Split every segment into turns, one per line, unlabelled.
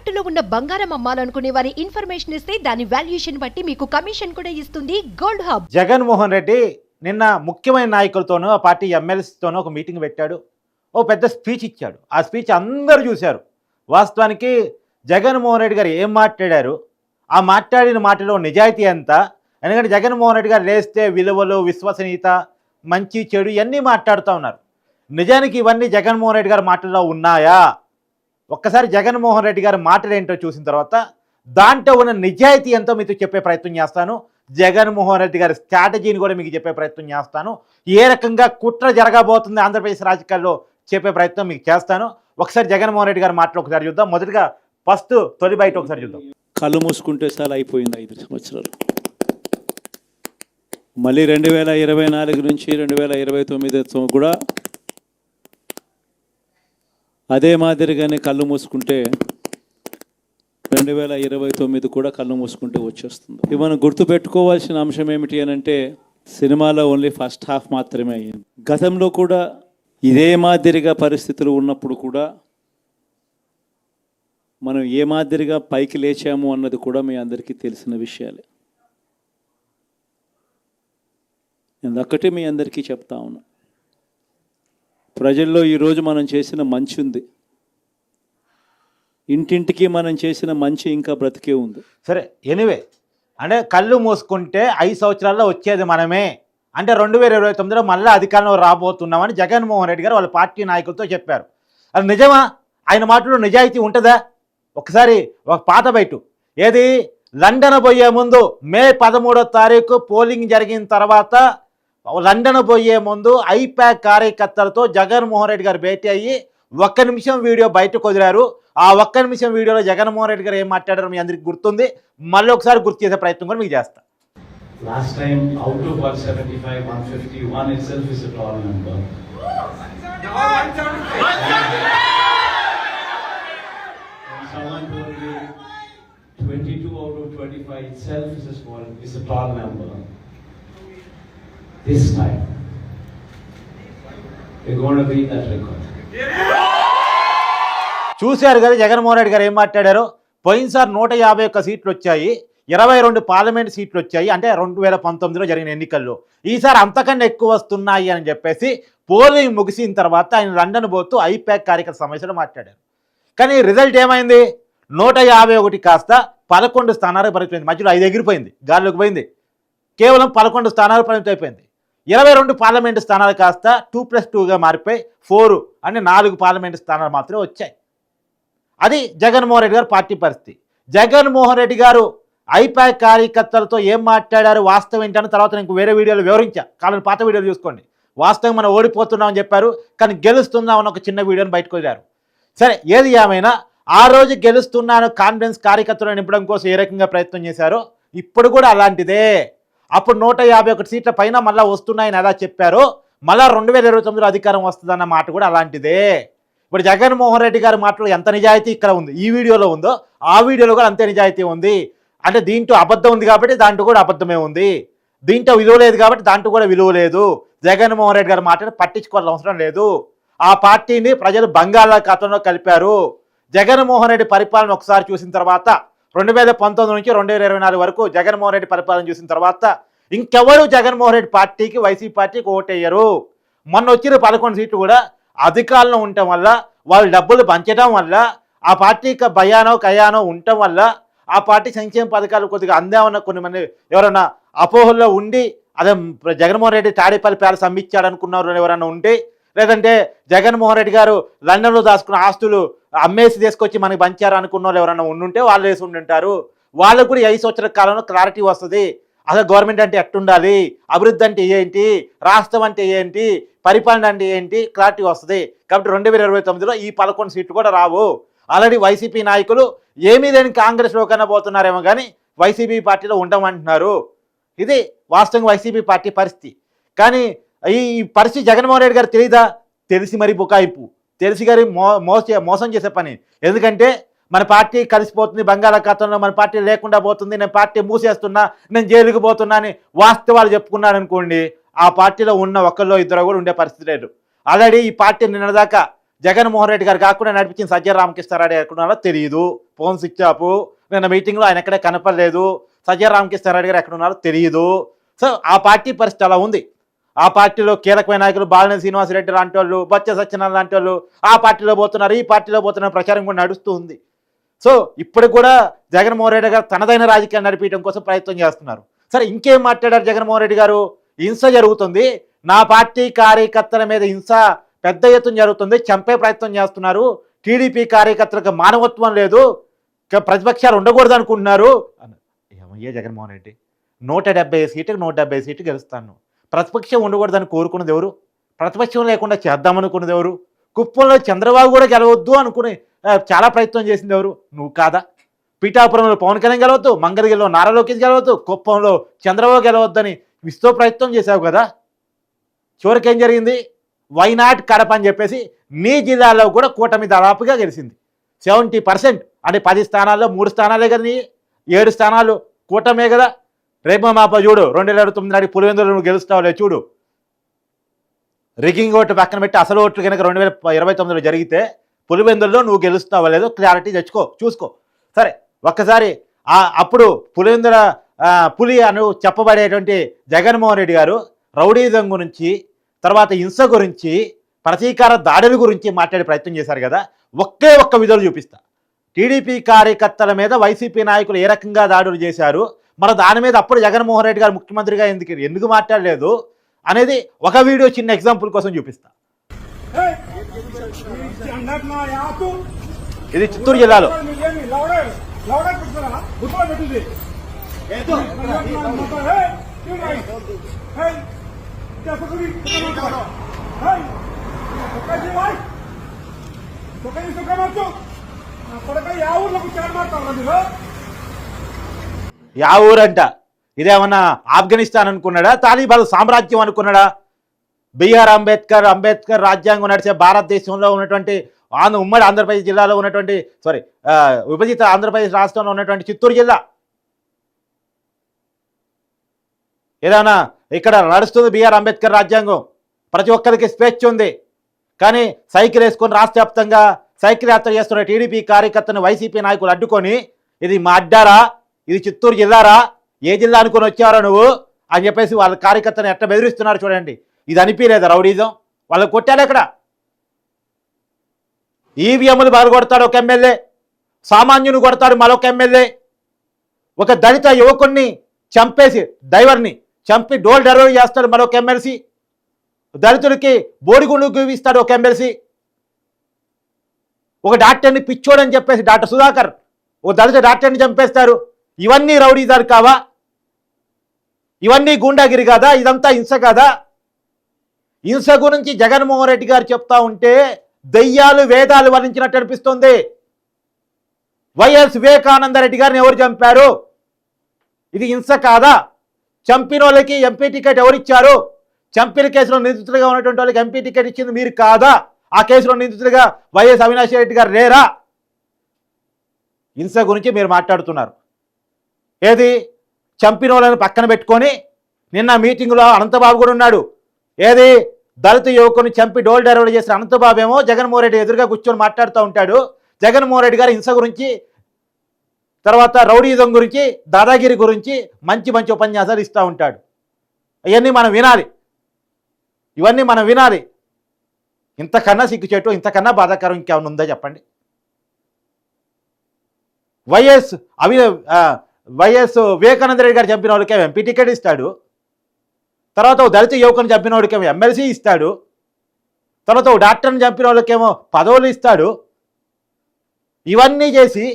తాకట్టులో ఉన్న బంగారం అమ్మాలనుకునే వారి ఇన్ఫర్మేషన్ ఇస్తే దాని వాల్యుయేషన్ బట్టి మీకు కమిషన్ కూడా ఇస్తుంది. Gold hub.
జగన్మోహన్ రెడ్డి నిన్న ముఖ్యమైన నాయకులతోనూ ఆ పార్టీ ఎమ్మెల్యేస్తోనూ ఒక మీటింగ్ పెట్టాడు. ఓ పెద్ద స్పీచ్ ఇచ్చాడు. ఆ స్పీచ్ అందరూ చూశారు. వాస్తవానికి జగన్మోహన్ రెడ్డి గారు ఏం మాట్లాడారు? ఆ మాట్లాడిన మాటలో నిజాయితీ ఎంత? ఎందుకంటే జగన్మోహన్ రెడ్డి గారు లేస్తే విలువలు విశ్వసనీయత మంచి చెడు ఇవన్నీ మాట్లాడుతూ ఉన్నారు. నిజానికి ఇవన్నీ జగన్మోహన్ రెడ్డి గారి మాటల్లో ఉన్నాయా? ఒక్కసారి జగన్మోహన్ రెడ్డి గారి మాటలు ఏంటో చూసిన తర్వాత దాంట్లో ఉన్న నిజాయితీ ఎంతో మీతో చెప్పే ప్రయత్నం చేస్తాను. జగన్మోహన్ రెడ్డి గారి స్ట్రాటజీని కూడా మీకు చెప్పే ప్రయత్నం చేస్తాను. ఏ రకంగా కుట్ర జరగబోతుంది ఆంధ్రప్రదేశ్ రాజకీయాల్లో చెప్పే ప్రయత్నం మీకు చేస్తాను. ఒకసారి జగన్మోహన్ రెడ్డి గారి మాటలు ఒకసారి చూద్దాం. మొదటిగా ఫస్ట్ తొలి బయట ఒకసారి చూద్దాం.
కళ్ళు మూసుకుంటే సార్ అయిపోయింది ఐదు సంవత్సరాలు. మళ్ళీ రెండు వేల ఇరవై నాలుగు నుంచి రెండు వేల ఇరవై తొమ్మిది కూడా అదే మాదిరిగానే కళ్ళు మూసుకుంటే రెండు వేల ఇరవై తొమ్మిది కూడా కళ్ళు మూసుకుంటే వచ్చేస్తుంది. ఇవి మనం గుర్తుపెట్టుకోవాల్సిన అంశం ఏమిటి అని అంటే సినిమాలో ఓన్లీ ఫస్ట్ హాఫ్ మాత్రమే అయ్యింది. గతంలో కూడా ఇదే మాదిరిగా పరిస్థితులు ఉన్నప్పుడు కూడా మనం ఏ మాదిరిగా పైకి లేచాము అన్నది కూడా మీ అందరికీ తెలిసిన విషయాలే. నేను ఒక్కటే మీ అందరికీ చెప్తా ఉన్నా. ప్రజల్లో ఈరోజు మనం చేసిన మంచి ఉంది. ఇంటింటికి మనం చేసిన మంచి ఇంకా బ్రతికే ఉంది.
సరే ఎనివే అంటే కళ్ళు మూసుకుంటే ఐదు సంవత్సరాల్లో వచ్చేది మనమే. అంటే రెండు వేల ఇరవై తొమ్మిదిలో మళ్ళీ అధికారంలో రాబోతున్నామని జగన్మోహన్ రెడ్డి గారు వాళ్ళ పార్టీ నాయకులతో చెప్పారు. అది నిజమా? ఆయన మాటలో నిజాయితీ ఉంటుందా? ఒకసారి ఒక పాత బయట ఏది? లండన్ పోయే ముందు మే పదమూడో తారీఖు పోలింగ్ జరిగిన తర్వాత లండన్ పోయే ముందు ఐప్యాక్ కార్యకర్తలతో జగన్మోహన్ రెడ్డి గారు భేటీ అయ్యి ఒక్క నిమిషం వీడియో బయటకు వదిలారు ఆ ఒక్క నిమిషం వీడియోలో జగన్మోహన్ రెడ్డి గారు ఏం మాట్లాడారు మీ అందరికి గుర్తుంది మళ్ళీ ఒకసారి గుర్తు చేసే ప్రయత్నం కూడా మీకు చేస్తా
last time out of 175, 150, one itself is a tall number. Someone told me 22 out of 25 itself is a small, is a tall number. This time, we're going to beat that record.
చూశారు కదా జగన్మోహన్ రెడ్డి గారు ఏం మాట్లాడారో? పోయినసారి నూట యాభై ఒక్క సీట్లు వచ్చాయి ఇరవై రెండు పార్లమెంట్ సీట్లు వచ్చాయి అంటే రెండు వేల పంతొమ్మిదిలో జరిగిన ఎన్నికల్లో. ఈసారి అంతకన్నా ఎక్కువ వస్తున్నాయి అని చెప్పేసి పోలింగ్ ముగిసిన తర్వాత ఆయన లండన్ పోతూ ఐప్యాక్ కార్యకర్త సమస్యలు మాట్లాడారు. కానీ రిజల్ట్ ఏమైంది? నూట యాభై ఒకటి కాస్త పదకొండు స్థానాలకు పరిమితమైంది. మధ్యలో ఐదు ఎగిరిపోయింది గాల్లోకి పోయింది. కేవలం పదకొండు స్థానాలు పరిమితం అయిపోయింది ఇరవై రెండు పార్లమెంటు స్థానాలు కాస్త టూ ప్లస్ టూగా మారిపోయి ఫోరు అంటే నాలుగు పార్లమెంటు స్థానాలు మాత్రమే వచ్చాయి. అది జగన్మోహన్ రెడ్డి గారు పార్టీ పరిస్థితి. జగన్మోహన్ రెడ్డి గారు ఐపాక్ కార్యకర్తలతో ఏం మాట్లాడారు వాస్తవం ఏంటని తర్వాత నేను వేరే వీడియోలు వివరించా. కాలం పాత వీడియోలు చూసుకోండి. వాస్తవం మనం ఓడిపోతున్నామని చెప్పారు కానీ గెలుస్తున్నామని ఒక చిన్న వీడియోని బయటకు వదిలారు. సరే ఏది ఏమైనా ఆ రోజు గెలుస్తున్నాను కాన్ఫిడెన్స్ కార్యకర్తలను నింపడం కోసం ఏ రకంగా ప్రయత్నం చేశారో ఇప్పుడు కూడా అలాంటిదే. అప్పుడు నూట యాభై ఒకటి సీట్ల పైన మళ్ళీ వస్తున్నాయని ఎలా చెప్పారో మళ్ళా రెండు వేల ఇరవై తొమ్మిదిలో అధికారం వస్తుందన్న మాట కూడా అలాంటిదే. ఇప్పుడు జగన్మోహన్ రెడ్డి గారి మాటలో ఎంత నిజాయితీ ఇక్కడ ఉంది? ఈ వీడియోలో ఉందో ఆ వీడియోలో కూడా అంతే నిజాయితీ ఉంది. అంటే దీంట్లో అబద్ధం ఉంది కాబట్టి దాంట్లో కూడా అబద్ధమే ఉంది. దీంట్లో విలువ లేదు కాబట్టి దాంట్లో కూడా విలువ లేదు. జగన్మోహన్ రెడ్డి గారి మాటను పట్టించుకోవాల్సిన అవసరం లేదు. ఆ పార్టీని ప్రజలు బంగాళాఖాతంలో కలిపారు. జగన్మోహన్ రెడ్డి పరిపాలన ఒకసారి చూసిన తర్వాత రెండు వేల పంతొమ్మిది నుంచి రెండు వేల ఇరవై నాలుగు వరకు జగన్మోహన్ రెడ్డి పరిపాలన చూసిన తర్వాత ఇంకెవరు జగన్మోహన్ రెడ్డి పార్టీకి వైసీపీ పార్టీకి ఓటేయ్యరు మొన్న వచ్చిన పదకొండు సీట్లు కూడా అధికారంలో ఉండటం వల్ల వాళ్ళు డబ్బులు పంచడం వల్ల ఆ పార్టీకి భయానో కయానో ఉండటం వల్ల ఆ పార్టీ సంక్షేమ పథకాలు కొద్దిగా అందామన్న కొన్ని మంది ఎవరైనా అపోహల్లో ఉండి అదే జగన్మోహన్ రెడ్డి తాడేపల్లి ప్యాలెస్ అమ్మిచ్చాడు ఎవరన్నా ఎవరైనా ఉంటే లేదంటే జగన్మోహన్ రెడ్డి గారు లండన్లో దాచుకున్న ఆస్తులు అమ్మేసి తీసుకొచ్చి మనకి పంచారు అనుకున్న వాళ్ళు ఎవరైనా ఉండుంటే వాళ్ళు వేసి ఉండుంటారు. వాళ్ళకు కూడా ఐదు సంవత్సరాల కాలంలో క్లారిటీ వస్తుంది. అసలు గవర్నమెంట్ అంటే ఎట్టుండాలి? అభివృద్ధి అంటే ఏంటి? రాష్ట్రం అంటే ఏంటి? పరిపాలన అంటే ఏంటి? క్లారిటీ వస్తుంది. కాబట్టి రెండు వేల ఇరవై తొమ్మిదిలో ఈ పదకొండు సీట్లు కూడా రావు. ఆల్రెడీ వైసీపీ నాయకులు ఏమీ లేని కాంగ్రెస్లో కన్నా పోతున్నారేమో కానీ వైసీపీ పార్టీలో ఉండమంటున్నారు. ఇది వాస్తవంగా వైసీపీ పార్టీ పరిస్థితి. కానీ ఈ పరిస్థితి జగన్మోహన్ రెడ్డి గారు తెలీదా? తెలిసి మరి బుకాయింపు. తెలిసి గారి మో మోసం చేసే పని. ఎందుకంటే మన పార్టీ కలిసిపోతుంది బంగాళాఖాతంలో మన పార్టీ లేకుండా పోతుంది నేను పార్టీ మూసేస్తున్నా నేను జైలుకు పోతున్నా అని వాస్తవాలు చెప్పుకున్నారనుకోండి ఆ పార్టీలో ఉన్న ఒక్కరిలో ఇద్దరు కూడా ఉండే పరిస్థితి లేదు. ఆల్రెడీ ఈ పార్టీ నిన్నదాకా జగన్మోహన్ రెడ్డి గారు కాకుండా నడిపించిన సజ్జ రామకృష్ణారాడు ఎక్కడున్నారో తెలియదు ఫోన్ స్విచ్ ఆఫ్. నిన్న మీటింగ్లో ఆయన ఎక్కడే కనపడలేదు. సజ్జ రామకృష్ణారాడు గారు ఎక్కడ ఉన్నారో తెలియదు సో ఆ పార్టీ పరిస్థితి అలా ఉంది. ఆ పార్టీలో కీలకమైన నాయకులు బాలన శ్రీనివాసరెడ్డి లాంటి వాళ్ళు బొత్స సత్యనారాయణ లాంటి వాళ్ళు ఆ పార్టీలో పోతున్నారు ఈ పార్టీలో పోతున్నారు ప్రచారం కూడా నడుస్తూ ఉంది. సో ఇప్పుడు కూడా జగన్మోహన్ రెడ్డి గారు తనదైన రాజకీయాలు నడిపించడం కోసం ప్రయత్నం చేస్తున్నారు. సరే ఇంకేం మాట్లాడారు జగన్మోహన్ రెడ్డి గారు? హింస జరుగుతుంది. నా పార్టీ కార్యకర్తల మీద హింస పెద్ద ఎత్తున జరుగుతుంది. చంపే ప్రయత్నం చేస్తున్నారు. టీడీపీ కార్యకర్తలకు మానవత్వం లేదు. ప్రతిపక్షాలు ఉండకూడదు అనుకుంటున్నారు. ఏమయ్యా జగన్మోహన్ రెడ్డి? నూట డెబ్బై సీటుకు నూట డెబ్బై సీటు గెలుస్తాను. ప్రతిపక్షం ఉండకూడదని కోరుకున్నది ఎవరు? ప్రతిపక్షం లేకుండా చేద్దామనుకున్నది ఎవరు? కుప్పంలో చంద్రబాబు కూడా గెలవద్దు అనుకుని చాలా ప్రయత్నం చేసింది ఎవరు? నువ్వు కాదా? పిఠాపురంలో పవన్ కళ్యాణ్ గెలవద్దు మంగళగిరిలో నారా లోకేష్ గెలవద్దు కుప్పంలో చంద్రబాబు గెలవద్దని విస్తో ప్రయత్నం చేశావు కదా? చివరికి ఏం జరిగింది? వైనాట్ కడప అని చెప్పేసి నీ జిల్లాలో కూడా కూటమి దాదాపుగా గెలిచింది. సెవెంటీ పర్సెంట్ అంటే పది స్థానాల్లో మూడు స్థానాలే కదా నీ ఏడు స్థానాలు కూటమే కదా? రేపు మాపో చూడు రెండు వేల ఇరవై తొమ్మిది నాటి పులివెందులు నువ్వు గెలుస్తావులే చూడు. రిగింగ్ ఓటు పక్కన పెట్టి అసలు ఓట్లు కనుక రెండు వేల ఇరవై తొమ్మిదిలో జరిగితే పులివెందుల్లో నువ్వు గెలుస్తావా లేదో క్లారిటీ తెచ్చుకో చూసుకో. సరే ఒక్కసారి అప్పుడు పులివెందుల పులి అను చెప్పబడేటువంటి జగన్మోహన్ రెడ్డి గారు రౌడీజం గురించి తర్వాత హింస గురించి ప్రతీకార దాడుల గురించి మాట్లాడే ప్రయత్నం చేశారు కదా ఒకే ఒక్క విధులు చూపిస్తా. టీడీపీ కార్యకర్తల మీద వైసీపీ నాయకులు ఏ రకంగా దాడులు చేశారు మరి దాని మీద అప్పుడు జగన్మోహన్ రెడ్డి గారు ముఖ్యమంత్రిగా ఎందుకు ఎందుకు మాట్లాడలేదు అనేది ఒక వీడియో చిన్న ఎగ్జాంపుల్ కోసం చూపిస్తా. ఇది చిత్తూరు జిల్లాలో.
మీరేమి లౌడే లౌడే పెట్టుకున్నారా గుర్తులో యా
ఊరంట. ఇదేమన్నా ఆఫ్ఘనిస్తాన్ అనుకున్నాడా? తాలిబాన్ సామ్రాజ్యం అనుకున్నాడా? బిఆర్ అంబేద్కర్ అంబేద్కర్ రాజ్యాంగం నడిచే భారతదేశంలో ఉన్నటువంటి ఆంధ్ర ఉమ్మడి ఆంధ్రప్రదేశ్ జిల్లాలో ఉన్నటువంటి సారీ విభజిత ఆంధ్రప్రదేశ్ రాష్ట్రంలో ఉన్నటువంటి చిత్తూరు జిల్లా. ఏదైనా ఇక్కడ నడుస్తుంది బిఆర్ అంబేద్కర్ రాజ్యాంగం. ప్రతి ఒక్కరికి స్వేచ్ఛ ఉంది. కానీ సైకిల్ వేసుకొని రాష్ట్ర వ్యాప్తంగా సైకిల్ యాత్ర చేస్తున్న టీడీపీ కార్యకర్తను వైసీపీ నాయకులు అడ్డుకొని ఇది మా అడ్డారా? ఇది చిత్తూరు జిల్లారా? ఏ జిల్లా అనుకుని వచ్చారో నువ్వు? అని చెప్పేసి వాళ్ళ కార్యకర్తను ఎట్ట బెదిరిస్తున్నారు చూడండి. ఇది అనిపించలేదు రౌడీజం? వాళ్ళకి కొట్టాడు ఎక్కడ ఈవీఎంలు బరగొడతాడు ఒక ఎమ్మెల్యే. సామాన్యుని కొడతాడు మరొక ఎమ్మెల్యే. ఒక దళిత యువకుణ్ణి చంపేసి డ్రైవర్ని చంపి డోల్ డెలివరీ చేస్తాడు మరొక ఎమ్మెల్సీ. దళితుడికి బోడిగుండు ఇస్తాడు ఒక ఎమ్మెల్సీ. ఒక డాక్టర్ని పిచ్చోడని చెప్పేసి డాక్టర్ సుధాకర్ ఒక దళిత డాక్టర్ని చంపేస్తారు. ఇవన్నీ రౌడీదారు కావా? ఇవన్నీ గూండాగిరి కాదా? ఇదంతా హింస కాదా? హింస గురించి జగన్మోహన్ రెడ్డి గారు చెప్తా ఉంటే దెయ్యాలు వేదాలు వర్ణించినట్టు అనిపిస్తుంది. వైఎస్ వివేకానంద రెడ్డి గారిని ఎవరు చంపారు? ఇది హింస కాదా? చంపిన వాళ్ళకి ఎంపీ టికెట్ ఎవరిచ్చారు చంపిన కేసులో నిందితులుగా ఉన్నటువంటి వాళ్ళకి ఎంపీ టికెట్ ఇచ్చింది మీరు కాదా? ఆ కేసులో నిందితులుగా వైఎస్ అవినాష్ రెడ్డి గారు లేరా హింస గురించి మీరు మాట్లాడుతున్నారు. ఏది? చంపిన వాళ్ళని పక్కన పెట్టుకొని నిన్న మీటింగ్లో అనంతబాబు కూడా ఉన్నాడు. ఏది? దళిత యువకుని చంపి డోల్ డెలివరీ చేసిన అనంతబాబు ఏమో జగన్మోహన్ రెడ్డి ఎదురుగా కూర్చొని మాట్లాడుతూ ఉంటాడు. జగన్మోహన్ రెడ్డి గారు హింస గురించి తర్వాత రౌడీజం గురించి దాదాగిరి గురించి మంచి మంచి ఉపన్యాసాలు ఇస్తూ ఉంటాడు. అవన్నీ మనం వినాలి. ఇవన్నీ మనం వినాలి. ఇంతకన్నా సిగ్గుచేటు ఇంతకన్నా బాధాకరం ఇంకేమైనా ఉందా చెప్పండి? వైఎస్ అవి వైఎస్ వివేకానంద రెడ్డి గారు చంపిన వాళ్ళకి ఎంపీ టికెట్ ఇస్తాడు. తర్వాత దళిత యువకుని చంపిన వాడికేమో ఎమ్మెల్సీ ఇస్తాడు. తర్వాత డాక్టర్ని చంపిన వాళ్ళకేమో పదవులు ఇస్తాడు. ఇవన్నీ చేసి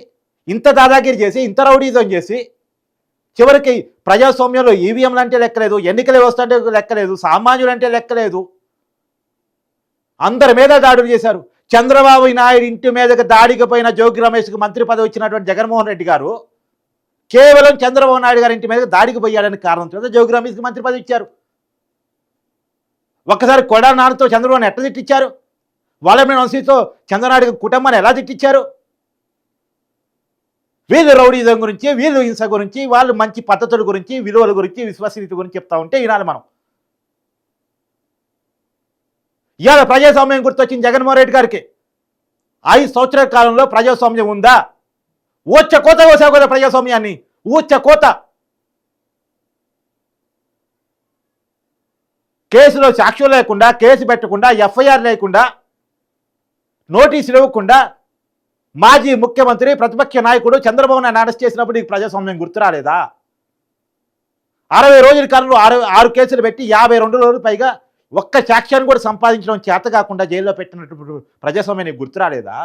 ఇంత దాదాగిరి చేసి ఇంత రౌడీజం చేసి చివరికి ప్రజాస్వామ్యంలో ఈవీఎంలు అంటే లెక్కలేదు ఎన్నికల వ్యవస్థ అంటే లెక్కలేదు సామాన్యులు అంటే లెక్కలేదు. అందరి మీద దాడులు చేశారు. చంద్రబాబు నాయుడు ఇంటి మీదకి దాడికి పోయిన జోగి రమేష్కి మంత్రి పదవి ఇచ్చినటువంటి జగన్మోహన్ రెడ్డి గారు కేవలం చంద్రబాబు నాయుడు గారి ఇంటి మీదకి దాడికి పోయాడని కారణం చేత జోగి మంత్రి పదవి ఇచ్చారు. ఒక్కసారి కొడా నాన్నతో చంద్రబాబుని ఎట్లా తిట్టించారు వాళ్ళమైన వంశీతో చంద్రనాయుడు కుటుంబాన్ని ఎలా తిట్టించారు వీళ్ళు రౌడీజం గురించి వీళ్ళు హింస గురించి వాళ్ళు మంచి పద్ధతుల గురించి విలువల గురించి విశ్వసనీయత గురించి చెప్తా ఉంటే వినాలి మనం. ఇవాళ ప్రజాస్వామ్యం గుర్తొచ్చింది జగన్మోహన్ రెడ్డి గారికి. ఐదు సంవత్సరాల కాలంలో ప్రజాస్వామ్యం ఉందా? ఊచ్చ కోత కోసావు కదా ప్రజాస్వామ్యాన్ని? ఊచ్చ కోత. కేసులో సాక్ష్యం లేకుండా కేసు పెట్టకుండా ఎఫ్ఐఆర్ లేకుండా నోటీసులు ఇవ్వకుండా మాజీ ముఖ్యమంత్రి ప్రతిపక్ష నాయకుడు చంద్రబాబు నాయుడు అరెస్ట్ చేసినప్పుడు నీకు ప్రజాస్వామ్యం గుర్తు రాలేదా? అరవై రోజుల కాలంలో ఆరు ఆరు కేసులు పెట్టి యాభై రెండు రోజులు పైగా ఒక్క సాక్ష్యాన్ని కూడా సంపాదించడం చేత కాకుండా జైల్లో పెట్టినటువంటి ప్రజాస్వామ్యం నీకు గుర్తు రాలేదా?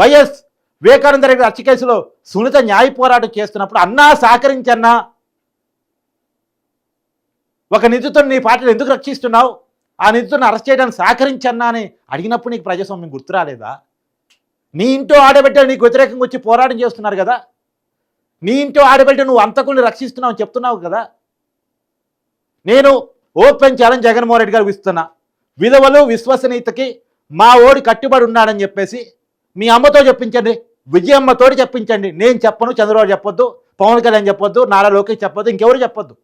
వైఎస్ వివేకానంద రెడ్డి హత్య కేసులో సునీత న్యాయ పోరాటం చేస్తున్నప్పుడు అన్నా సహకరించన్నా? ఒక నిధితో నీ పార్టీని ఎందుకు రక్షిస్తున్నావు? ఆ నిధితో అరెస్ట్ చేయడానికి సహకరించన్నా అని అడిగినప్పుడు నీకు ప్రజాస్వామ్యం గుర్తు రాలేదా? నీ ఇంట్లో ఆడబిడ్డలు నీకు వ్యతిరేకంగా వచ్చి పోరాటం చేస్తున్నారు కదా? నీ ఇంట్లో ఆడబిడ్డ నువ్వు అంతకుల్ని రక్షిస్తున్నావు అని చెప్తున్నావు కదా? నేను ఓపెన్ ఛాలెంజ్ జగన్మోహన్ రెడ్డి గారు ఇస్తున్నా. విలువలు విశ్వసనీయతకి మా ఓడి కట్టుబడి ఉన్నాడని చెప్పేసి మీ అమ్మతో చెప్పించండి విజయమ్మతోటి చెప్పించండి. నేను చెప్పను చంద్రబాబు చెప్పొద్దు పవన్ కళ్యాణ్ చెప్పొద్దు నారా లోకేష్ చెప్పొద్దు ఇంకెవరు చెప్పొద్దు.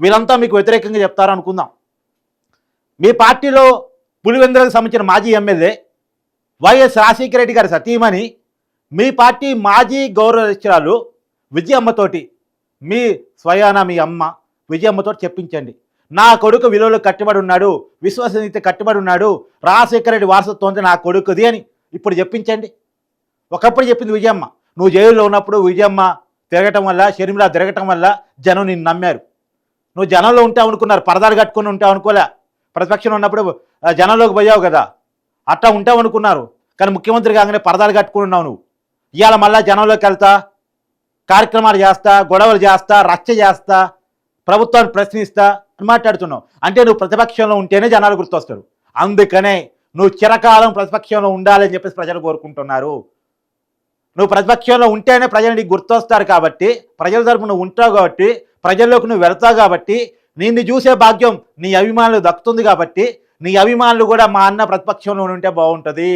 వీళ్ళంతా మీకు వ్యతిరేకంగా చెప్తారనుకుందాం. మీ పార్టీలో పులివెందులకు సంబంధించిన మాజీ ఎమ్మెల్యే వైఎస్ రాజశేఖర రెడ్డి గారి సతీమణి మీ పార్టీ మాజీ గౌరవరాలు విజయమ్మతోటి మీ స్వయాన మీ అమ్మ విజయమ్మతోటి చెప్పించండి. నా కొడుకు విలువలు కట్టుబడి ఉన్నాడు విశ్వసనీయత కట్టుబడి ఉన్నాడు రాజశేఖర రెడ్డి వారసత్వంతో నా కొడుకుది అని ఇప్పుడు చెప్పించండి. ఒకప్పుడు చెప్పింది విజయమ్మ. నువ్వు జైల్లో ఉన్నప్పుడు విజయమ్మ తిరగటం వల్ల షర్మిల తిరగటం వల్ల జనం నిన్ను నమ్మారు. నువ్వు జనంలో ఉంటావు అనుకున్నారు పరదాలు కట్టుకొని ఉంటావు అనుకోలే. ప్రతిపక్షంలో ఉన్నప్పుడు జనంలోకి పోయావు కదా. అట్టా ఉంటావు అనుకున్నారు. కానీ ముఖ్యమంత్రి కాగానే పరదాలు కట్టుకుని ఉన్నావు నువ్వు. ఇవాళ మళ్ళా జనంలోకి వెళ్తా కార్యక్రమాలు చేస్తా గొడవలు చేస్తా రచ్చ చేస్తా ప్రభుత్వాన్ని ప్రశ్నిస్తా అని మాట్లాడుతున్నావు. అంటే నువ్వు ప్రతిపక్షంలో ఉంటేనే జనాలు గుర్తొస్తారు. అందుకనే నువ్వు చిరకాలం ప్రతిపక్షంలో ఉండాలని చెప్పేసి ప్రజలు కోరుకుంటున్నారు. నువ్వు ప్రతిపక్షంలో ఉంటేనే ప్రజలు నీకు గుర్తొస్తారు కాబట్టి ప్రజల తరపు నువ్వు ఉంటావు కాబట్టి ప్రజల్లోకి నువ్వు వెళ్తావు కాబట్టి నిన్ను చూసే భాగ్యం నీ అభిమానులు దక్కుతుంది కాబట్టి నీ అభిమానులు కూడా మా అన్న ప్రతిపక్షంలో ఉంటే బాగుంటుంది.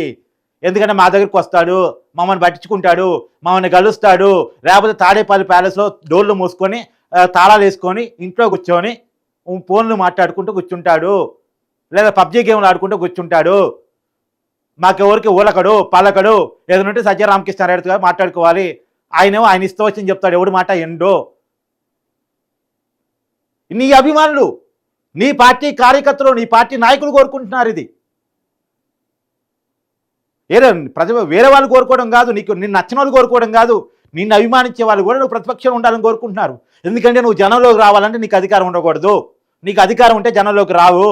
ఎందుకంటే మా దగ్గరికి వస్తాడు మమ్మల్ని పట్టించుకుంటాడు మమ్మల్ని కలుస్తాడు లేకపోతే తాడేపల్లి ప్యాలెస్లో డోర్లు మూసుకొని తాళాలు వేసుకొని ఇంట్లో కూర్చొని ఫోన్లు మాట్లాడుకుంటూ కూర్చుంటాడు. లేదా పబ్జీ గేమ్లు ఆడుకుంటూ కూర్చుంటాడు. మాకెవరికి ఊలకడు పాలకడు ఏదైనా ఉంటే సజ్జ రామకృష్ణారెడ్డి మాట్లాడుకోవాలి. ఆయనేమో ఆయన ఇష్టం వచ్చింది చెప్తాడు ఎవడు మాట ఎండో. నీ అభిమానులు నీ పార్టీ కార్యకర్తలు నీ పార్టీ నాయకులు కోరుకుంటున్నారు ఇది. ఏదో ప్రజ వేరే వాళ్ళు కోరుకోవడం కాదు నీకు నిన్ను నచ్చిన వాళ్ళు కోరుకోవడం కాదు నిన్ను అభిమానించే వాళ్ళు కూడా నువ్వు ప్రతిపక్షం ఉండాలని కోరుకుంటున్నారు. ఎందుకంటే నువ్వు జనంలోకి రావాలంటే నీకు అధికారం ఉండకూడదు. నీకు అధికారం ఉంటే జనంలోకి రావు.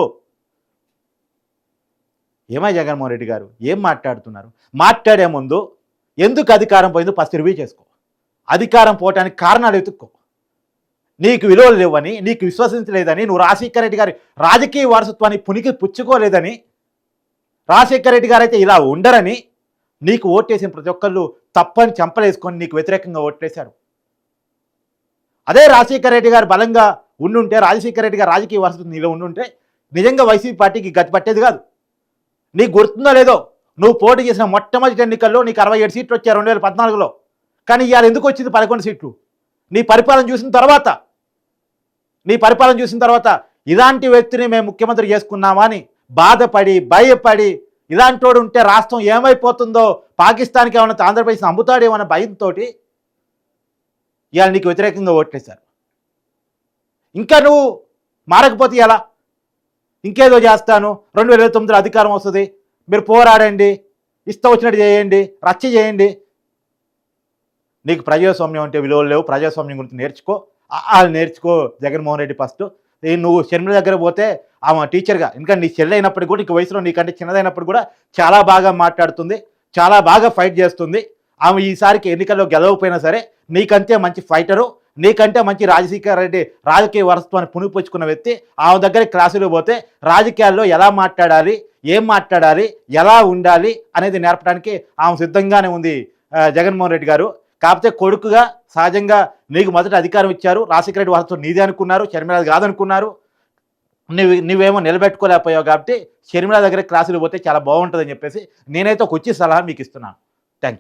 ఏమై జగన్మోహన్ రెడ్డి గారు? ఏం మాట్లాడుతున్నారు? మాట్లాడే ముందు ఎందుకు అధికారం పోయిందో ఫస్ట్ రివ్యూ చేసుకో. అధికారం పోవటానికి కారణాలు వెతుక్కో. నీకు విలువలు లేవని నీకు విశ్వసించలేదని నువ్వు రాజశేఖర రెడ్డి గారి రాజకీయ వారసత్వాన్ని పునికి పుచ్చుకోలేదని రాజశేఖర రెడ్డి గారు అయితే ఇలా ఉండరని నీకు ఓటేసిన ప్రతి ఒక్కళ్ళు తప్పని చంపలేసుకొని నీకు వ్యతిరేకంగా ఓట్లేశారు అదే రాజశేఖర రెడ్డి గారు బలంగా ఉండుంటే రాజశేఖర రెడ్డి గారు రాజకీయ వారసత్వం నీలో ఉండుంటే నిజంగా వైసీపీ పార్టీకి గతి పట్టేది కాదు. నీకు గుర్తుందో లేదో నువ్వు పోటీ చేసిన మొట్టమొదటి ఎన్నికల్లో నీకు అరవై ఏడు సీట్లు వచ్చాయి రెండు వేల పద్నాలుగులో. కానీ ఇవాళ ఎందుకు వచ్చింది పదకొండు సీట్లు? నీ పరిపాలన చూసిన తర్వాత నీ పరిపాలన చూసిన తర్వాత ఇలాంటి వ్యక్తిని మేము ముఖ్యమంత్రి చేసుకున్నామా అని బాధపడి భయపడి ఇలాంటి వాడు ఉంటే రాష్ట్రం ఏమైపోతుందో పాకిస్తాన్కి ఏమన్నా ఆంధ్రప్రదేశ్ అమ్ముతాడేమన్న భయంతో ఇవాళ నీకు వ్యతిరేకంగా ఓట్లేశారు. ఇంకా నువ్వు మారకపోతే ఎలా? ఇంకేదో చేస్తాను. రెండు వేల ఇరవై తొమ్మిదిలో అధికారం వస్తుంది. మీరు పోరాడండి. ఇష్టం వచ్చినట్టు చేయండి. రచ్చ చేయండి. నీకు ప్రజాస్వామ్యం అంటే విలువలు లేవు. ప్రజాస్వామ్యం గురించి నేర్చుకో. వాళ్ళు నేర్చుకో. జగన్మోహన్ రెడ్డి ఫస్ట్. నువ్వు షర్మిల దగ్గర పోతే ఆమె టీచర్గా. ఇంకా నీ చెల్లి అయినప్పటికీ కూడా నీకు వయసులో నీకంటే చిన్నదైనప్పుడు కూడా చాలా బాగా మాట్లాడుతుంది. చాలా బాగా ఫైట్ చేస్తుంది. ఆమె ఈసారికి ఎన్నికల్లో గెలవకపోయినా సరే నీకంతే మంచి ఫైటరు. నీకంటే మంచి రాజశేఖర రెడ్డి రాజకీయ వారసత్వాన్ని పునిపుచ్చుకున్న వ్యక్తి ఆమె దగ్గర క్లాసులు పోతే రాజకీయాల్లో ఎలా మాట్లాడాలి ఏం మాట్లాడాలి ఎలా ఉండాలి అనేది నేర్పడానికి ఆమె సిద్ధంగానే ఉంది జగన్మోహన్ రెడ్డి గారు. కాకపోతే కొడుకుగా సహజంగా నీకు మొదట అధికారం ఇచ్చారు రాజశేఖర రెడ్డి వారసత్వం నీదే అనుకున్నారు షర్మిలాది కాదనుకున్నారు. నువ్వు నువ్వేమో నిలబెట్టుకోలేకపోయావు కాబట్టి షర్మిలా దగ్గర క్లాసులు పోతే చాలా బాగుంటుందని చెప్పేసి నేనైతే ఒక వచ్చి సలహా మీకు ఇస్తున్నాను.